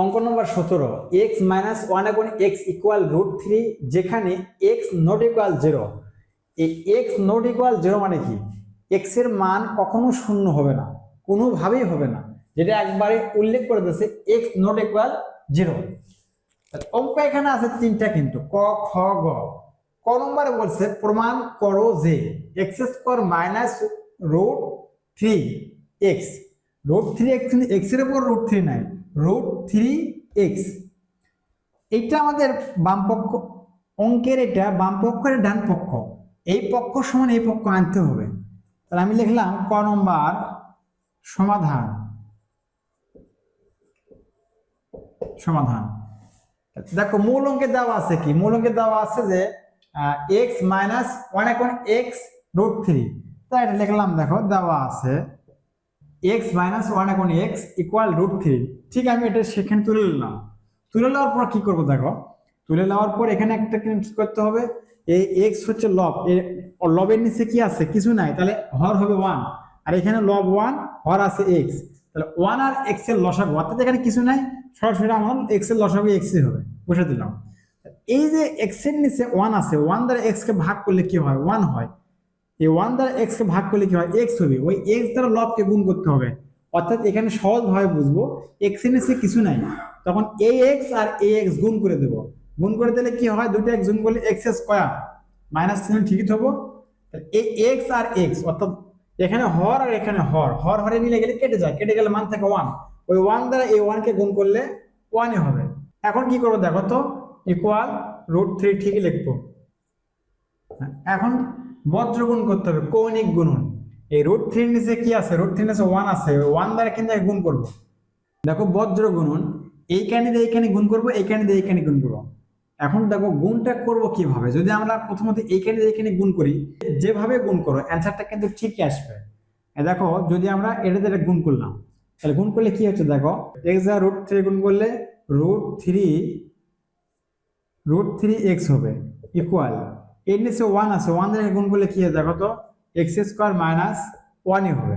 অঙ্ক নম্বর সতেরো এক্স মাইনাস ওয়ান এখন এক্স ইকুয়াল রুট থ্রি যেখানে এক্স নট ইকুয়াল জিরো এই এক্স নট ইকুয়াল জিরো মানে কি? এক্সের মান কখনো শূন্য হবে না, কোনোভাবেই হবে না, যেটা একবারে উল্লেখ করে দিয়েছে এক্স নট ইকুয়াল জিরো অঙ্ক এখানে আছে তিনটা কিন্তু, ক, খ, গ। ক নম্বরে বলছে, প্রমাণ করো যে x square minus root three x root three x x উপর রুট থ্রি নাই। রুট থ্রি এক্স এইটা আমাদের বাম পক্ষ অঙ্কের এটা বাম পক্ষের ডান পক্ষ। এই পক্ষ সমান এই পক্ষ আনতে হবে। তাহলে আমি লিখলাম ক নম্বর সমাধান। সমাধান। দেখো, মূল অঙ্কে দেওয়া আছে কি? মূল অঙ্কে দেওয়া আছে যে এক্স মাইনাস ওয়ান এখন এক্স রুট থ্রি তাই এটা লিখলাম, দেখো, দেওয়া আছে এক্স মাইনাস ওয়ান এখন এক্স ইকুয়াল রুট থ্রি ঠিক আমি এটা সেখানে তুলে নিলাম। তুলে নেওয়ার পর কি করব দেখো? তুলে নেওয়ার পর এখানে একটা করতে হবে। এই এক্স হচ্ছে লব লবের নিচে কি আছে? কিছু নাই। তাহলে হর হবে ওয়ান আর এখানে লব ওয়ান হর আছে এক্স তাহলে ওয়ান আর এক্সের লসাগু, অর্থাৎ এখানে কিছু নাই। সরাসরি আমার এক্সের লসাগু এক্স হবে। বসে দিলাম। এই যে এক্সের নিচে ওয়ান আছে ওয়ান দ্বারা এক্স কে ভাগ করলে কি হয়? ওয়ান হয়। এই ওয়ান দ্বারা এক্স কে ভাগ করলে কি হয়? এক্স হবে। ওই এক্স দ্বারা লবকে গুণ করতে হবে। অর্থাৎ এখানে সহজভাবে বুঝব এক্সের নিচে কিছু নাই। তখন এ এক্স আর এ এক্স গুণ করে দেবো। গুণ করে দিলে কি হয়? দুটো এক্স গুণ করলে এক্স স্কোয়ার মাইনাস চিহ্ন ঠিকই থবো। এই এক্স আর এক্স অর্থাৎ এখানে হর আর এখানে হর। হর, হরে মিলে গেলে কেটে যায়। কেটে গেলে মান থাকে ওয়ান ওই ওয়ান দ্বারা এই ওয়ানকে গুণ করলে ওয়ানই হবে। এখন কি করব দেখো তো? ইকুয়াল রুট থ্রি ঠিকই লিখব। এখন বজ্র গুণ করতে হবে, কৌণিক গুণন। এই রুট থ্রির নিচে কি আছে? রুট থ্রির নিচে ওয়ান আছে। ওয়ান দ্বারা কিন্তু গুণ করব। দেখো বজ্র গুণন, এইখানে দিয়ে এইখানে গুণ করব, এইখানে দিয়ে এইখানে গুণ করব। এখন দেখো গুণটা করব কীভাবে? যদি আমরা প্রথমত এইখানে দিয়ে এইখানে গুণ করি, যেভাবে গুণ করো অ্যান্সারটা কিন্তু ঠিকই আসবে। দেখো, যদি আমরা এটা দিয়ে গুণ করলাম, তাহলে গুণ করলে কি হচ্ছে দেখো? এক্স আর রুট থ্রি গুণ করলে root three root three x হবে ইকুয়াল এর নিচে ওয়ান আছে ওয়ান দিয়ে গুণ করলে কি হবে দেখো তো? এক্স স্কোয়ার মাইনাস ওয়ানই হবে।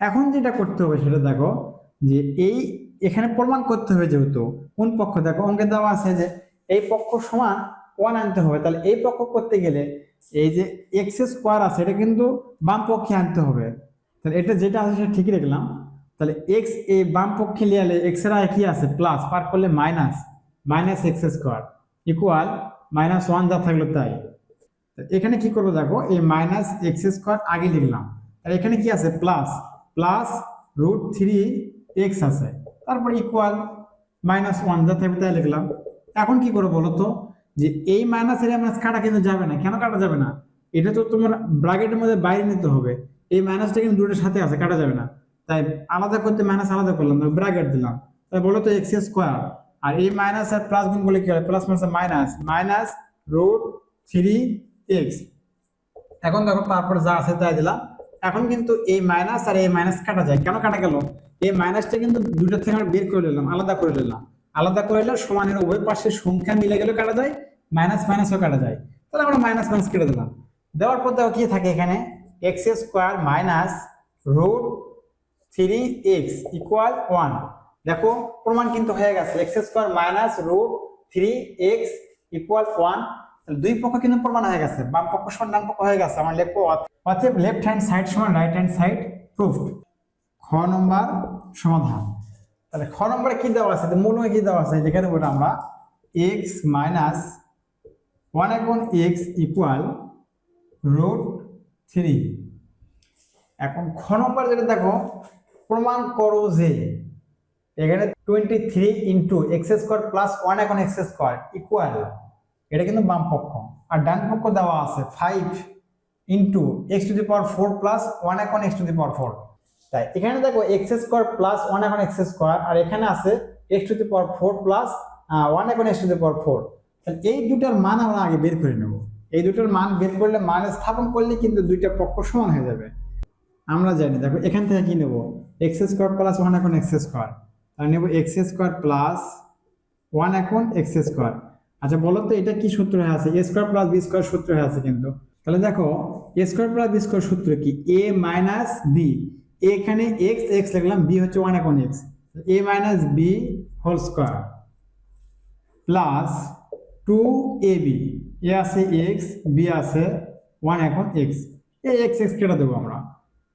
এখন যেটা করতে হবে সেটা দেখো যে এই এখানে প্রমাণ করতে হবে যেহেতু, কোন পক্ষ? দেখো অঙ্কে দেওয়া আছে যে এই পক্ষ সমান ওয়ান আনতে হবে। তাহলে এই পক্ষ করতে গেলে এই যে এক্স স্কোয়ার আছে, এটা কিন্তু বাম পক্ষে আনতে হবে। তাহলে এটা যেটা আছে সেটা ঠিকই রাখলাম তাহলে এক্স এই বাম পক্ষে লিয়ালে এক্সের কি আছে? প্লাস, পার করলে minus minus x square, equal minus one যা থাকল তাই। এখানে কি করব দেখো, এই মাইনাস এক্স স্কোয়ার আগে লিখলাম। আর এখানে কি আছে? Plus plus root three x আছে। তারপর ইকুয়াল মাইনাস ওয়ান যা থাকবে তাই লিখলাম। এখন কি করব বলো তো? যে এই মাইনাস এর মাইনাস কাটা কিন্তু যাবে না। কেন কাটা যাবে না? এটা তো তোমার ব্রাকেটের মধ্যে বাইরে নিতে হবে। এই মাইনাসটা কিন্তু দুটোর সাথে আছে, কাটা যাবে না। তাই আলাদা করতে মাইনাস আলাদা করলাম ব্রাকেট দিলাম। তাই বলো তো এক্স স্কোয়ার আর এই মাইনাস আর প্লাস গুণ করলে কি হয়? Plus minus minus root three x এখন দেখো তারপর যা আছে তাই দিলাম। এখন কিন্তু এই মাইনাস আর এই মাইনাস কাটা যায়। কেন কাটা গেল? এই মাইনাসটা কিন্তু দুটো থেকে বের করে নিলাম, আলাদা করে নিলাম। আলাদা করে নিলে সমানের উভয় পাশে সংখ্যা মিলে গেলে কাটা যায় মাইনাস মাইনাসও কাটা যায়। তাহলে আমরা মাইনাস মাইনাস কেটে দিলাম। দেওয়ার পর দেখো কি থাকে এখানে? X square minus root three x equal one দেখো, প্রমাণ কিন্তু হয়ে গেছে। X square minus root three x equal one দুই পক্ষ কিন্তু প্রমাণ হয়ে গেছে। বাম পক্ষ সমান, ডান পক্ষ হয়ে গেছে। আমার লিখব অতএব লেফট হ্যান্ড সাইড সমান রাইট হ্যান্ড সাইড প্রুফড খ নম্বর সমাধান। তাহলে খ নম্বরে কি দেওয়া আছে? মূল কি দেওয়া আছে? দেবো এটা আমরা এক্স মাইনাস ওয়ান এখন এক্স ইকুয়াল রুট থ্রি এখন খ নম্বর যেটা দেখো, প্রমাণ করো যে এখানে twenty three into x square plus one এখন এক্স স্কোয়ার ইকুয়াল এটা কিন্তু বাম পক্ষ। আর ডান পক্ষ দেওয়া আছে five into x to the power four plus one এখন x to the power four তাই এখানে দেখো এক্স স্কোয়ার প্লাস ওয়ান এখন এক্স স্কোয়ার আর এখানে আছে x to the power four plus one এখন x to the power four তাহলে এই দুটার মান আমরা আগে বের করে নেব। এই দুটোর মান বের করলে মান স্থাপন করলে কিন্তু দুইটা পক্ষ সমান হয়ে যাবে। আমরা জানি, দেখো এখান থেকে কি নেব? এক্স স্কোয়ার প্লাস ওয়ান এখন এক্স স্কোয়ার তাহলে নেব এক্স স্কোয়ার প্লাস ওয়ান এখন এক্স স্কোয়ার আচ্ছা বলো তো এটা কি সূত্র হয়ে আছে? A square plus b square সূত্র হয়ে আছে কিন্তু। তাহলে দেখো a square plus b square সূত্র কি? এ মাইনাস বি এখানে এক্স এক্স লিখলাম বি হচ্ছে ওয়ান এখন x a minus b whole square plus two a b a আছে এক্স বি আছে ওয়ান এখন এক্স এই এক্স এক্স কেটে দেবো আমরা,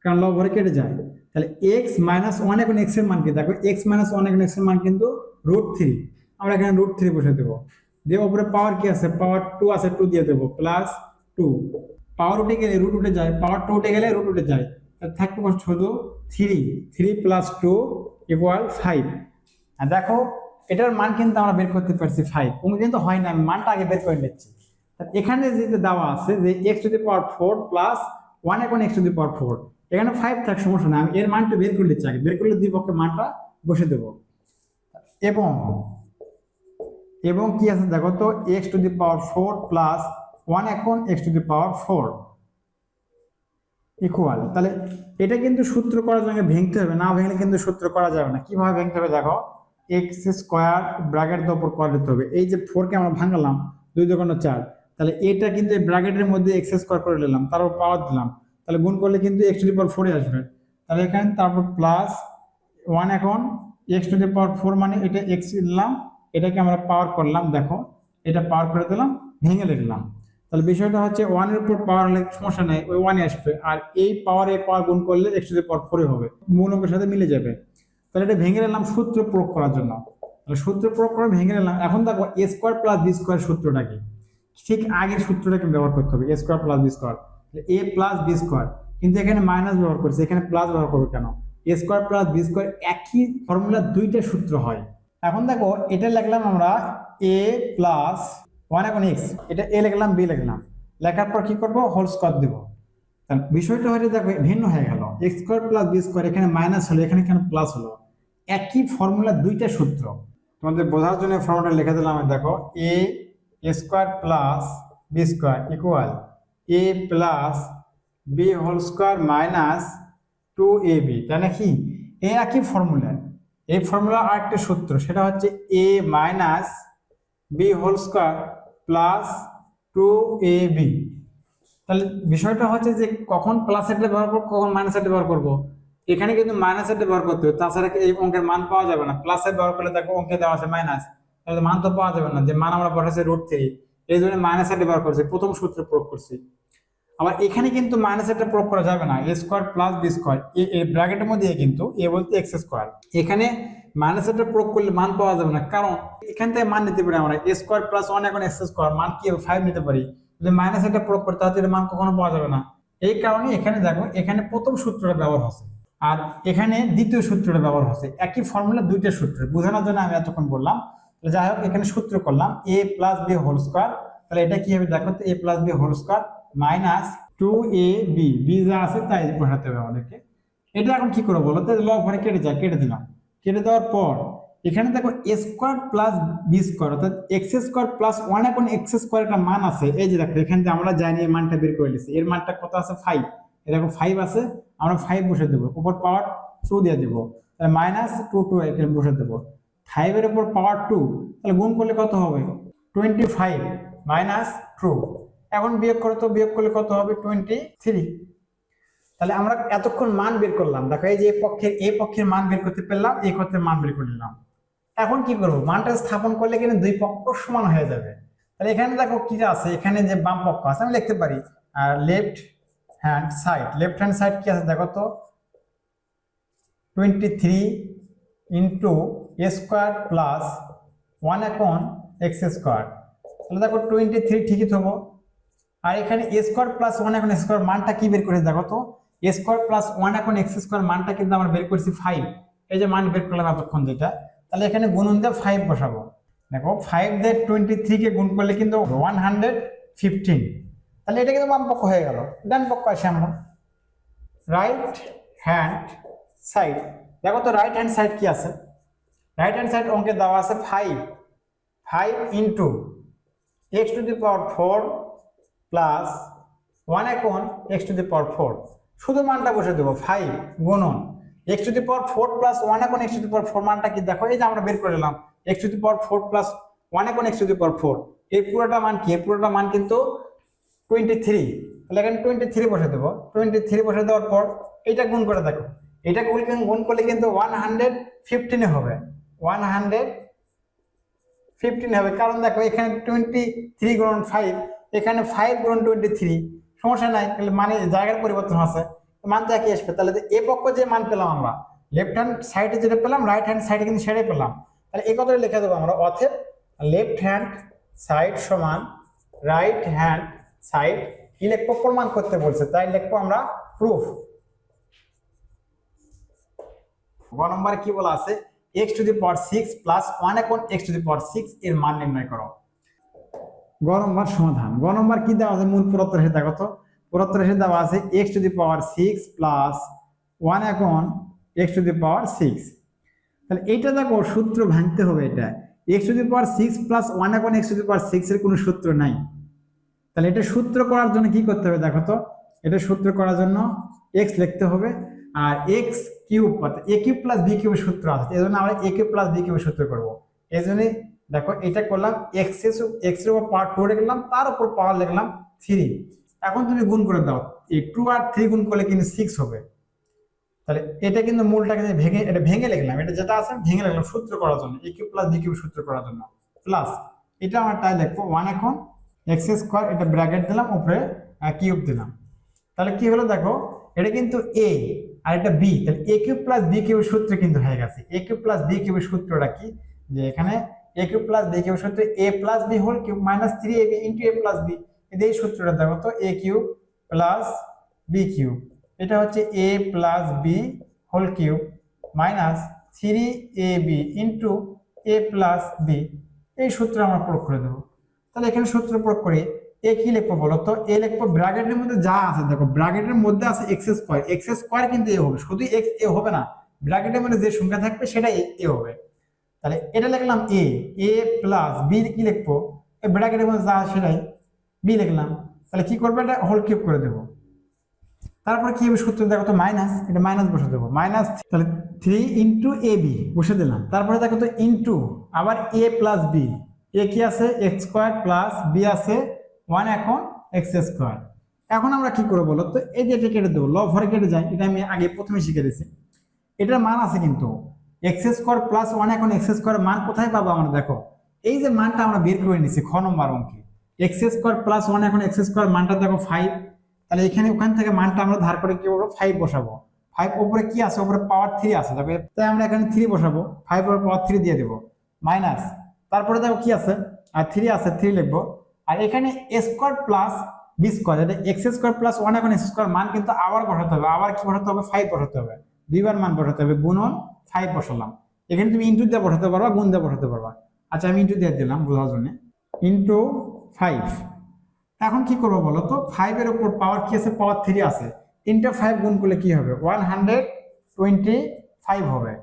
কারণ লব ঘরে কেটে যায়। তাহলে এক্স মাইনাস ওয়ান এখন এক্সের মান কি? দেখো এক্স মাইনাস ওয়ান এখন এক্সের মান কিন্তু রুট থ্রি আমরা এখানে রুট থ্রি বসে দেবো। দিয়ে উপরে পাওয়ার কি আছে? পাওয়ার টু আছে টু দিয়ে দেবো প্লাস টু পাওয়ার উঠে গেলে রুট উঠে যায় পাওয়ার টু উঠে গেলে রুট উঠে যায়। তাহলে থাকবে শুধু three three plus two equal five আর দেখো, এটার মান কিন্তু আমরা বের করতে পারছি ফাইভ কোনো কিন্তু হয় না, আমি মানটা আগে বের করে নিচ্ছি। এখানে যেটা দেওয়া আছে, যে x to the power four plus one এখন x to the power four এখানে ফাইভ থাক, সমস্যা না আমি এর মানটা বের করে নিচ্ছি আগে। বের করলে দুই পক্ষে মানটা বসে দেবো। এবং এবং কি আছে দেখো তো x to the power four plus one এখন x to the power four equal তাহলে এটা কিন্তু সূত্র করার জন্য ভেঙতে হবে, না ভেঙলে কিন্তু সূত্র করা যাবে না। কীভাবে ভেঙতে হবে দেখো এক্স স্কোয়ার ব্র্যাকেট উপর করে দিতে হবে। এই যে ফোরকে আমরা ভাঙালাম, দুই দোকানো চার, তাহলে এটা কিন্তু এই ব্র্যাকেটের মধ্যে এক্স স্কোয়ার করে নিলাম তারপর পাওয়ার দিলাম। তাহলে গুণ করলে কিন্তু এক্স টু দি পাওয়ার ফোরে আসবে। তাহলে এখানে তারপর প্লাস ওয়ান এখন x to the power four মানে এটা এক্স দিলাম এটাকে আমরা পাওয়ার করলাম, দেখো, এটা পাওয়ার করে দিলাম, ভেঙে লিখলাম তাহলে বিষয়টা হচ্ছে ওয়ানের উপর পাওয়ার হলে সমস্যা নেই, ওই ওয়ানে আসবে। আর এই পাওয়ার এই পাওয়ার গুণ করলে এক্স টু দি পাওয়ার ফোরে হবে মূল অঙ্কের সাথে মিলে যাবে। তাহলে এটা ভেঙে নিলাম সূত্র প্রয়োগ করার জন্য। তাহলে সূত্র প্রয়োগ করে ভেঙে নিলাম এখন দেখো a square plus b square সূত্রটা কি? ঠিক আগের সূত্রটাকে ব্যবহার করতে হবে a square plus b square a plus b square কিন্তু এখানে মাইনাস ব্যবহার করছে, এখানে প্লাস ব্যবহার করবে কেন? A square plus b square একই ফর্মুলা দুইটা সূত্র হয়। এখন দেখো, এটা লিখলাম আমরা এ প্লাস ওয়ান এখন এক্স এটা এ লিখলাম বি লিখলাম। লেখার পর কি করব? হোল স্কোয়ার দেবো। বিষয়টা হয়তো দেখো, ভিন্ন হয়ে গেল। X square plus b square এখানে মাইনাস হলো, এখানে কেন প্লাস হলো? একই ফর্মুলা দুইটা সূত্র। তোমাদের বোঝার জন্য ফর্মুলাটা লিখে দিলাম দেখো। A square plus b square equal a plus b whole square minus two a b তাই নাকি এই একই ফর্মুলা এই ফর্মুলা আরেকটা সূত্র, সেটা হচ্ছে a minus b whole square plus two a b তাহলে বিষয়টা হচ্ছে যে কখন প্লাস এটা ব্যবহার করব, কখন মাইনাস এটা ব্যবহার করব। এখানে কিন্তু মাইনাস এটা ব্যবহার করতে হবে, তাছাড়া এই অঙ্কের মান পাওয়া যাবে না। প্লাস এর ব্যবহার করলে দেখো অঙ্কে দেওয়া আছে মাইনাস তাহলে মান তো পাওয়া যাবে না। যে মান আমরা বসাচ্ছি রুট থ্রি এই জন্য মাইনাস এটা ব্যবহার করছি, প্রথম সূত্র প্রয়োগ করছি। আবার এখানে কিন্তু মাইনাস এটা প্রয়োগ করা যাবে না। A square plus b square এই ব্র্যাকেটের মধ্যে কিন্তু এ বলতে এক্স স্কোয়ার এখানে মাইনাস এটা প্রয়োগ করলে মান পাওয়া যাবে না। কারণ এখান থেকে মান নিতে পারি আমরা। এ স্কোয়ার প্লাস ওয়ান এখন এক্স স্কোয়ার মান কি ফাইভ নিতে পারি। যদি মাইনাস এটা প্রয়োগ হয় তাহলে মান কখনো পাওয়া যাবে না। এই কারণে এখানে দেখো, এখানে প্রথম সূত্রটা ব্যবহার হচ্ছে। আর এখানে দ্বিতীয় সূত্রটা ব্যবহার হচ্ছে। একই ফর্মুলা দুইটা সূত্র। বোঝানোর জন্য আমি এতক্ষণ বললাম। যাই হোক, এখানে সূত্র করলাম। A plus b whole square তাহলে এটা কি হবে? দেখো a plus b whole square minus two a b b যা আছে তাই বসাতে হবে আমাদেরকে। এটা এখন কি করে বলো তো? লব ঘরে কেটে যায় কেটে দিলাম। কেটে দেওয়ার পর, এখানে দেখো a square plus b square অর্থাৎ এক্স স্কোয়ার প্লাস ওয়ান এখন এক্স স্কোয়ার একটা মান আছে। এই যে দেখো, এখানে যে আমরা জানি এই মানটা বের করে নিচ্ছি এর মানটা কত আছে? ফাইভ এ দেখো ফাইভ আছে। আমরা ফাইভ বসে দেবো। উপর পাওয়ার টু দিয়ে দেবো। তাহলে মাইনাস টু টু এখানে বসে দেবো। ফাইভের উপর পাওয়ার টু তাহলে গুণ করলে কত হবে? টোয়েন্টি ফাইভ মাইনাস টু এখন বিয়োগ করো তো, বিয়োগ করলে কত হবে? টোয়েন্টি থ্রি তাহলে আমরা এতক্ষণ মান বের করলাম। দেখো, এই যে পক্ষের এ পক্ষের মান বের করতে পারলাম এই পক্ষের মান বের করে নিলাম। এখন কি করব? মানটা স্থাপন করলে কিন্তু দুই পক্ষ সমান হয়ে যাবে। তাহলে এখানে দেখো কি আছে? এখানে যে বাম পক্ষ আছে, আমি লিখতে পারি আর left hand side left hand side কি আছে দেখো তো? Twenty three into a square plus one এখন এক্স স্কোয়ার তাহলে দেখো টোয়েন্টি থ্রি ঠিকই থবো। আর এখানে এ স্কোয়ার প্লাস ওয়ান এখন স্কোয়ার মানটা কি বের করে দেখো তো? এ স্কোয়ার প্লাস ওয়ান এখন এক্স স্কোয়ার মানটা কিন্তু আমরা বের করছি ফাইভ এই যে মান বের করলাম এতক্ষণ যেটা তাহলে এখানে গুণন দিয়ে ফাইভ বসাবো। দেখো ফাইভ দিয়ে টোয়েন্টি থ্রিকে গুণ করলে কিন্তু ওয়ান হান্ড্রেড ফিফটিন তাহলে এটা কিন্তু বাম পক্ষ হয়ে গেল। ডান পক্ষ আসে আমরা। রাইট হ্যান্ড সাইড দেখো তো রাইট হ্যান্ড সাইড কি আছে? রাইট হ্যান্ড সাইড অঙ্কে দেওয়া আছে five five into x to the power four plus one এখন x to the power four শুধু মানটা বসে দেবো ফাইভ গুণন x to the power four plus one এখন x to the power four মানটা কি? দেখো, এই যে আমরা বের করে নিলাম x to the power four plus one এখন x to the power four এই পুরোটা মান কি? এই পুরোটা মান কিন্তু টোয়েন্টি থ্রি তাহলে এখানে টোয়েন্টি থ্রি বসে দেবো। টোয়েন্টি থ্রি বসে দেওয়ার পর এইটা গুণ করে দেখো। এটা গুণ করলে কিন্তু ওয়ান হান্ড্রেড ফিফটিনে হবে। ওয়ান হান্ড্রেড ফিফটিন হবে। কারণ দেখো, এখানে টোয়েন্টি থ্রি গুণ ফাইভ এখানে ফাইভ গুণ টোয়েন্টি থ্রি সমস্যা নাই, তাহলে মানে জায়গার পরিবর্তন আছে, মানটা একই আসবে। তাহলে এ পক্ষ যে মান পেলাম আমরা লেফট হ্যান্ড সাইডে যেটা পেলাম রাইট হ্যান্ড সাইডে কিন্তু সেটাই পেলাম। তাহলে এ কথাটা লিখে দেবো আমরা অথেব লেফট হ্যান্ড সাইড সমান রাইট হ্যান্ড সাইড কি লিখব? প্রমাণ করতে বলছে, তাই লিখব আমরা প্রুফ গ নম্বর কি বলা আছে? X to the power six plus one এখন x to the power six এর মান নির্ণয় করো। গ সমাধান। গ নম্বর কি দেওয়া আছে? মূল পুরোত্তর হিসেবে দেখো তো। পুরোত্তর হিসেবে দেওয়া আছে x to the power six plus one এখন x to the power six তাহলে এইটা দেখো, সূত্র ভাঙতে হবে এটা। X to the power six plus one এখন x to the power six এর কোনো সূত্র নাই। তাহলে এটা সূত্র করার জন্য কি করতে হবে দেখো তো? এটা সূত্র করার জন্য এক্স লিখতে হবে। আর x cube a cube plus b কিউবের সূত্র আছে। এই জন্য আমরা এ কিউব প্লাস বি কিউবের সূত্র করব। এই জন্য দেখো, এটা করলাম এক্স এক্সের উপর পাওয়ার টু লিখলাম তার উপর পাওয়ার লিখলাম থ্রি এখন তুমি গুণ করে দাও, এই টু আর থ্রি গুণ করলে কিন্তু সিক্স হবে। তাহলে এটা কিন্তু মূলটাকে ভেঙে, এটা ভেঙে লিখলাম এটা যেটা আছে ভেঙে লিখলাম সূত্র করার জন্য a cube plus b cube সূত্র করার জন্য। প্লাস এটা আমরা তাই লিখব ওয়ান এখন এক্স স্কোয়ার এটা ব্র্যাকেট দিলাম, উপরে কিউব দিলাম। তাহলে কি হলো দেখো, এটা কিন্তু এ আর এটা বি তাহলে a cube plus b cube সূত্র কিন্তু হয়ে গেছে। এ কিউব প্লাস বি কিউবের সূত্রটা কি? যে এখানে a cube plus b cube সূত্র a plus b whole cube minus three a b into a plus b এই সূত্রটা দেখো তো a cube plus b cube এটা হচ্ছে a plus b whole cube minus three a b into a plus b এই সূত্র আমরা প্রয়োগ করে দেবো। তাহলে এখানে সূত্র প্রয়োগ করি। এ কি লিখব বলো তো? এ লিখব ব্র্যাকেটের মধ্যে যা আছে, দেখো ব্র্যাকেটের মধ্যে আছে এক্স স্কোয়ার এক্স স্কোয়ার কিন্তু এ হবে, শুধু এক্স এ হবে না। ব্র্যাকেটের মধ্যে যে সংখ্যা থাকবে সেটা এ হবে। তাহলে এটা লিখলাম এ এ প্লাস বি কি লিখব? এই ব্র্যাকেটের মধ্যে যা সেটাই বি লিখলাম। তাহলে কি করব? এটা হোল কিউব করে দেবো। তারপরে কি হবে সূত্র? দেখো তো মাইনাস এটা মাইনাস বসে দেবো। মাইনাস তাহলে থ্রি ইন্টু এ বি বসে দিলাম। তারপরে দেখো তো ইন্টু আবার এ প্লাস বি এ কি আছে? এক্স স্কোয়ার প্লাস বি আছে। ওয়ান এখন এক্স স্কোয়ার এখন আমরা কি করব বলো তো? এই যে এটা কেটে দেবো। লব ভরে কেটে যায়। এটা আমি আগে প্রথমে শিখে দিয়েছি। এটার মান আছে কিন্তু এক্স স্কোয়ার প্লাস ওয়ান এখন এক্স স্কোয়ার মান কোথায় পাবো আমরা দেখো? এই যে মানটা আমরা বের করে নিছি খ নম্বর অঙ্কে। এক্স স্কোয়ার প্লাস ওয়ান এখন এক্স স্কোয়ার মানটা দেখো ফাইভ তাহলে এখানে ওখান থেকে মানটা আমরা ধার করে কি করব ফাইভ বসাবো। ফাইভ উপরে কি আছে? উপরে পাওয়ার থ্রি আছে। তবে তাই আমরা এখানে থ্রি বসাবো। ফাইভ উপরে পাওয়ার থ্রি দিয়ে দেবো। মাইনাস তারপরে দেখো কি আছে? আর থ্রি আছে থ্রি লিখব। আর এখানে স্কোয়ার প্লাস বি স্কোয়ার এটা এক্স স্কোয়ার প্লাস ওয়ান এখন এক্স স্কোয়ার মান কিন্তু আবার বসাতে হবে। আবার কি বসাতে হবে? ফাইভ বসাতে হবে। দুইবার মান বসাতে হবে। গুণন ফাইভ বসালাম। এখানে তুমি ইন্টু দিয়ে বসাতে পারবা, গুণ দিয়ে বসাতে পারবা। আচ্ছা আমি ইন্টু দিয়ে দিলাম বোঝার জন্য। ইন্টু ফাইভ এখন কি করব বলো তো? ফাইভের উপর পাওয়ার কি আছে? পাওয়ার থ্রি আছে। তিনটা ফাইভ গুণ করলে কি হবে? ওয়ান হান্ড্রেড টোয়েন্টি ফাইভ হবে।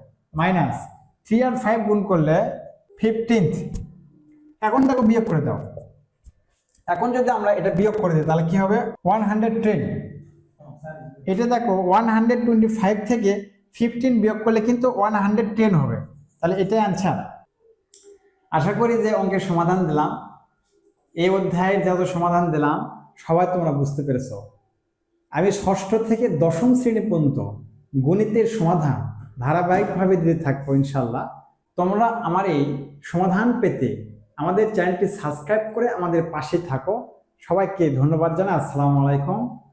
মাইনাস থ্রি আর ফাইভ গুণ করলে ফিফটিন্থ এখন দেখো বিয়োগ করে দাও। এখন যদি আমরা এটা বিয়োগ করে দিই, তাহলে কি হবে? ওয়ান হান্ড্রেড টেন এটা দেখো ওয়ান হান্ড্রেড টোয়েন্টি ফাইভ থেকে ফিফটিন বিয়োগ করলে কিন্তু ওয়ান হান্ড্রেড টেন হবে। তাহলে এটাই আনসার আশা করি যে অঙ্কের সমাধান দিলাম। এই অধ্যায়ের যত সমাধান দিলাম, সবাই তোমরা বুঝতে পেরেছ। আমি ষষ্ঠ থেকে দশম শ্রেণি পর্যন্ত গণিতের সমাধান ধারাবাহিকভাবে দিতে থাকব ইনশাল্লাহ তোমরা আমার এই সমাধান পেতে আমাদের চ্যানেলটি সাবস্ক্রাইব করে আমাদের পাশে থাকো। সবাইকে ধন্যবাদ জানাই। আসসালামু আলাইকুম।